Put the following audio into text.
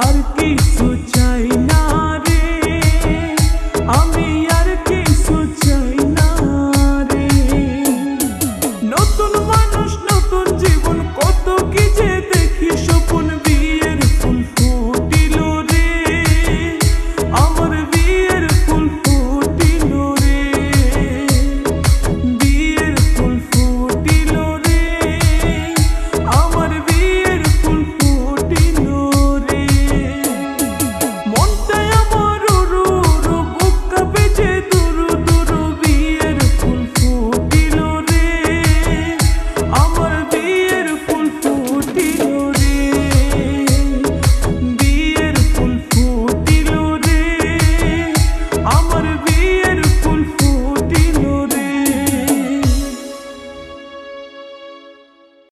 Arif